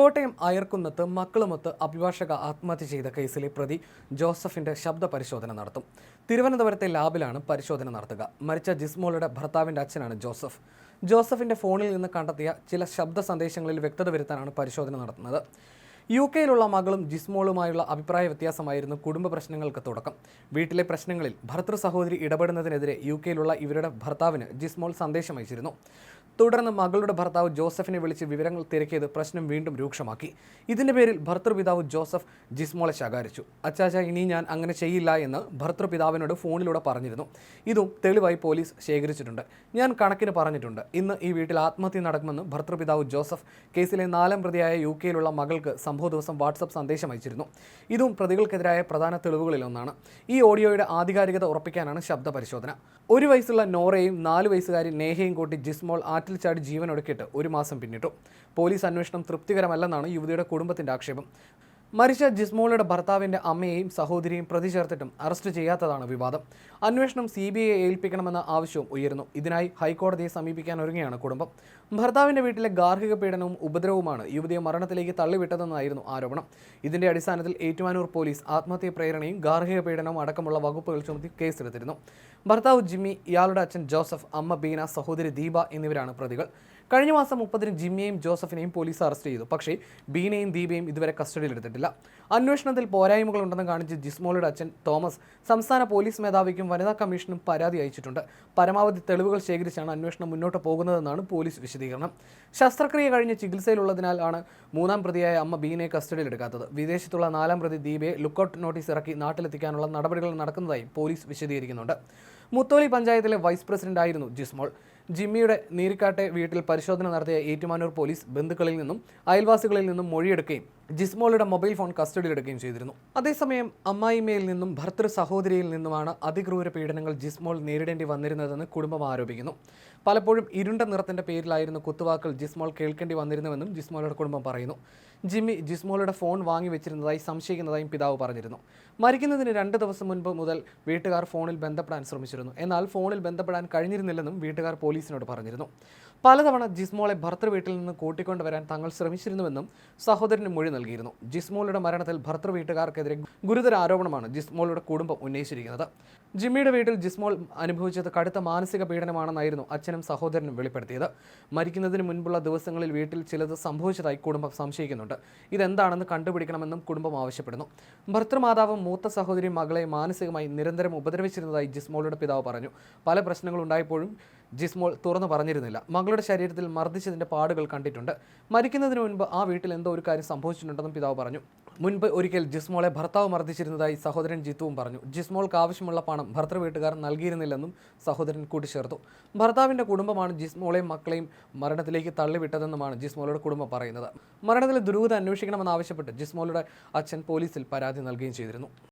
കോട്ടയം അയർക്കുന്നത്ത് മക്കളുമൊത്ത് അഭിഭാഷക ആത്മഹത്യ ചെയ്ത കേസിലെ പ്രതി ജോസഫിന്റെ ശബ്ദ പരിശോധന നടത്തും. തിരുവനന്തപുരത്തെ ലാബിലാണ് പരിശോധന നടത്തുക. മരിച്ച ജിസ്മോളുടെ ഭർത്താവിന്റെ അച്ഛനാണ് ജോസഫ്. ജോസഫിന്റെ ഫോണിൽ നിന്ന് കണ്ടെത്തിയ ചില ശബ്ദ സന്ദേശങ്ങളിൽ വ്യക്തത വരുത്താനാണ് പരിശോധന നടത്തുന്നത്. യു കെയിലുള്ള മകളും ജിസ്മോളുമായുള്ള അഭിപ്രായ വ്യത്യാസമായിരുന്നു കുടുംബ പ്രശ്നങ്ങൾക്ക് തുടക്കം. വീട്ടിലെ പ്രശ്നങ്ങളിൽ ഭർത്തൃ സഹോദരി ഇടപെടുന്നതിനെതിരെ യു കെയിലുള്ള ഇവരുടെ ഭർത്താവിന് ജിസ്മോൾ സന്ദേശം അയച്ചിരുന്നു. തുടർന്ന് മകളുടെ ഭർത്താവ് ജോസഫിനെ വിളിച്ച് വിവരങ്ങൾ തിരക്കിയത് പ്രശ്നം വീണ്ടും രൂക്ഷമാക്കി. ഇതിന്റെ പേരിൽ ഭർത്തൃപിതാവ് ജോസഫ് ജിസ്മോളെ ശകാരിച്ചു. അച്ചാച്ച ഇനി ഞാൻ അങ്ങനെ ചെയ്യില്ല എന്ന് ഭർത്തൃപിതാവിനോട് ഫോണിലൂടെ പറഞ്ഞിരുന്നു. ഇതും തെളിവായി പോലീസ് ശേഖരിച്ചിട്ടുണ്ട്. ഞാൻ കണക്കിന് പറഞ്ഞിട്ടുണ്ട്. ഇന്ന് ഈ വീട്ടിൽ ആത്മഹത്യ നടക്കുമെന്ന് ഭർത്തൃപിതാവ് ജോസഫ് കേസിലെ നാലാം പ്രതിയായ യു കെയിലുള്ള മകൾക്ക് സംഭവ ദിവസം വാട്സപ്പ് സന്ദേശം അയച്ചിരുന്നു. ഇതും പ്രതികൾക്കെതിരായ പ്രധാന തെളിവുകളിലൊന്നാണ് ഈ ഓഡിയോയുടെ ആധികാരികത ഉറപ്പിക്കാനാണ് ശബ്ദ പരിശോധന ഒരു വയസ്സുള്ള നോറയും നാല് വയസ്സുകാരി നേഹയും കൂട്ടി ജിസ്മോൾ ആറ്റിൽ ചാടി ജീവനൊടുക്കിയിട്ട് ഒരു മാസം പിന്നിട്ടു. പോലീസ് അന്വേഷണം തൃപ്തികരമല്ലെന്നാണ് യുവതിയുടെ കുടുംബത്തിന്റെ ആക്ഷേപം. മരിച്ച ജിസ്മോളുടെ ഭർത്താവിന്റെ അമ്മയെയും സഹോദരിയും പ്രതി ചേർത്തിട്ടും അറസ്റ്റ് ചെയ്യാത്തതാണ് വിവാദം. അന്വേഷണം സി ബി ഐ ഏൽപ്പിക്കണമെന്ന ആവശ്യവും ഉയരുന്നു. ഇതിനായി ഹൈക്കോടതിയെ സമീപിക്കാൻ ഒരുങ്ങിയാണ് കുടുംബം. ഭർത്താവിന്റെ വീട്ടിലെ ഗാർഹിക പീഡനവും ഉപദ്രവവുമാണ് യുവതിയെ മരണത്തിലേക്ക് തള്ളിവിട്ടതെന്നായിരുന്നു ആരോപണം. ഇതിന്റെ അടിസ്ഥാനത്തിൽ ഏറ്റുമാനൂർ പോലീസ് ആത്മഹത്യ പ്രേരണയും ഗാർഹിക പീഡനവും അടക്കമുള്ള വകുപ്പുകൾ ചുമത്തി കേസെടുത്തിരുന്നു. ഭർത്താവ് ജിമ്മി ഇയാളുടെ അച്ഛൻ ജോസഫ് അമ്മ ബീന സഹോദരി ദീപ എന്നിവരാണ് പ്രതികൾ. കഴിഞ്ഞ മാസം മുപ്പതിന് ജിമ്മിയെയും ജോസഫിനെയും പോലീസ് അറസ്റ്റ് ചെയ്തു. പക്ഷേ ബീനയും ദീപയും ഇതുവരെ കസ്റ്റഡിയിലെടുത്തിട്ടില്ല അന്വേഷണത്തിൽ പോരായ്മകൾ ഉണ്ടെന്ന് കാണിച്ച് ജിസ്മോളുടെ അച്ഛൻ തോമസ് സംസ്ഥാന പോലീസ് മേധാവിക്കും വനിതാ കമ്മീഷനും പരാതി അയച്ചിട്ടുണ്ട്. പരമാവധി തെളിവുകൾ ശേഖരിച്ചാണ് അന്വേഷണം മുന്നോട്ട് പോകുന്നതെന്നാണ് പോലീസ് വിശദീകരണം. ശസ്ത്രക്രിയ കഴിഞ്ഞ് ചികിത്സയിലുള്ളതിനാൽ ആണ് മൂന്നാം പ്രതിയായ അമ്മ ബീനയെ കസ്റ്റഡിയിലെടുക്കാത്തത് വിദേശത്തുള്ള നാലാം പ്രതി ദീപയെ ലുക്കൌട്ട് നോട്ടീസ് ഇറക്കി നാട്ടിലെത്തിക്കാനുള്ള നടപടികൾ നടക്കുന്നതായി പോലീസ് വിശദീകരിക്കുന്നുണ്ട്. മുത്തോലി പഞ്ചായത്തിലെ വൈസ് പ്രസിഡന്റായിരുന്നു ജിസ്മോൾ. ജിമ്മിയുടെ നീരിക്കാട്ടെ വീട്ടിൽ പരിശോധന നടത്തിയ ഏറ്റുമാനൂർ പോലീസ് ബന്ധുക്കളിൽ നിന്നും അയൽവാസികളിൽ നിന്നും മൊഴിയെടുക്കുകയും ജിസ്മോളുടെ മൊബൈൽ ഫോൺ കസ്റ്റഡിയിൽ എടുക്കുകയും ചെയ്തിരുന്നു. അതേസമയം അമ്മായിമ്മയിൽ നിന്നും ഭർത്തൃ സഹോദരിയിൽ നിന്നുമാണ് അതിക്രൂര പീഡനങ്ങൾ ജിസ്മോൾ നേരിടേണ്ടി വന്നിരുന്നതെന്ന് കുടുംബം ആരോപിക്കുന്നു. പലപ്പോഴും ഇരുണ്ട നിറത്തിന്റെ പേരിലായിരുന്നു കുത്തുവാക്കൾ ജിസ്മോൾ കേൾക്കേണ്ടി വന്നിരുന്നുവെന്നും ജിസ്മോളുടെ കുടുംബം പറയുന്നു. ജിമ്മി ജിസ്മോളുടെ ഫോൺ വാങ്ങി വെച്ചിരുന്നതായി സംശയിക്കുന്നതായും പിതാവ് പറഞ്ഞിരുന്നു. മരിക്കുന്നതിന് രണ്ട് ദിവസം മുൻപ് മുതൽ വീട്ടുകാർ ഫോണിൽ ബന്ധപ്പെടാൻ ശ്രമിച്ചിരുന്നു. എന്നാൽ ഫോണിൽ ബന്ധപ്പെടാൻ കഴിഞ്ഞിരുന്നില്ലെന്നും വീട്ടുകാർ പോലീസിനോട് പറഞ്ഞിരുന്നു. പലതവണ ജിസ്മോളെ ഭർത്തൃ വീട്ടിൽ നിന്ന് കൂട്ടിക്കൊണ്ടുവരാൻ തങ്ങൾ ശ്രമിച്ചിരുന്നുവെന്നും സഹോദരന് മൊഴി നൽകിയിരുന്നു. ജിസ്മോളുടെ മരണത്തിൽ ഭർത്തൃ വീട്ടുകാർക്കെതിരെ ഗുരുതര ആരോപണമാണ് ജിസ്മോളുടെ കുടുംബം ഉന്നയിച്ചിരിക്കുന്നത്. ജിമ്മിയുടെ വീട്ടിൽ ജിസ്മോൾ അനുഭവിച്ചത് കടുത്ത മാനസിക പീഡനമാണെന്നായിരുന്നു അച്ഛനും സഹോദരനും വെളിപ്പെടുത്തിയത്. മരിക്കുന്നതിന് മുൻപുള്ള ദിവസങ്ങളിൽ വീട്ടിൽ ചിലത് സംഭവിച്ചതായി കുടുംബം സംശയിക്കുന്നുണ്ട്. ഇതെന്താണെന്ന് കണ്ടുപിടിക്കണമെന്നും കുടുംബം ആവശ്യപ്പെടുന്നു. ഭർത്തൃമാതാവും മൂത്ത സഹോദരി മകളെ മാനസികമായി നിരന്തരം ഉപദ്രവിച്ചിരുന്നതായി ജിസ്മോളുടെ പിതാവ് പറഞ്ഞു. പല പ്രശ്നങ്ങളുണ്ടായപ്പോഴും ജിസ്മോൾ തുറന്നു പറഞ്ഞിരുന്നില്ല. മകളുടെ ശരീരത്തിൽ മർദ്ദിച്ചതിന്റെ പാടുകൾ കണ്ടിട്ടുണ്ട്. മരിക്കുന്നതിന് മുൻപ് ആ വീട്ടിൽ എന്തോ ഒരു കാര്യം സംഭവിച്ചിട്ടുണ്ടെന്നും പിതാവ് പറഞ്ഞു. മുൻപ് ഒരിക്കൽ ജിസ്മോളെ ഭർത്താവ് മർദ്ദിച്ചിരുന്നതായി സഹോദരൻ ജിത്തുവും പറഞ്ഞു. ജിസ്മോൾക്ക് ആവശ്യമുള്ള പണം ഭർത്തൃ വീട്ടുകാർ നൽകിയിരുന്നില്ലെന്നും സഹോദരൻ കൂട്ടിച്ചേർത്തു. ഭർത്താവിന്റെ കുടുംബമാണ് ജിസ്മോളെയും മക്കളെയും മരണത്തിലേക്ക് തള്ളിവിട്ടതെന്നുമാണ് ജിസ്മോളുടെ കുടുംബം പറയുന്നത്. മരണത്തിലെ ദുരൂഹത അന്വേഷിക്കണമെന്നാവശ്യപ്പെട്ട് ജിസ്മോളുടെ അച്ഛൻ പോലീസിൽ പരാതി നൽകുകയും ചെയ്തിരുന്നു.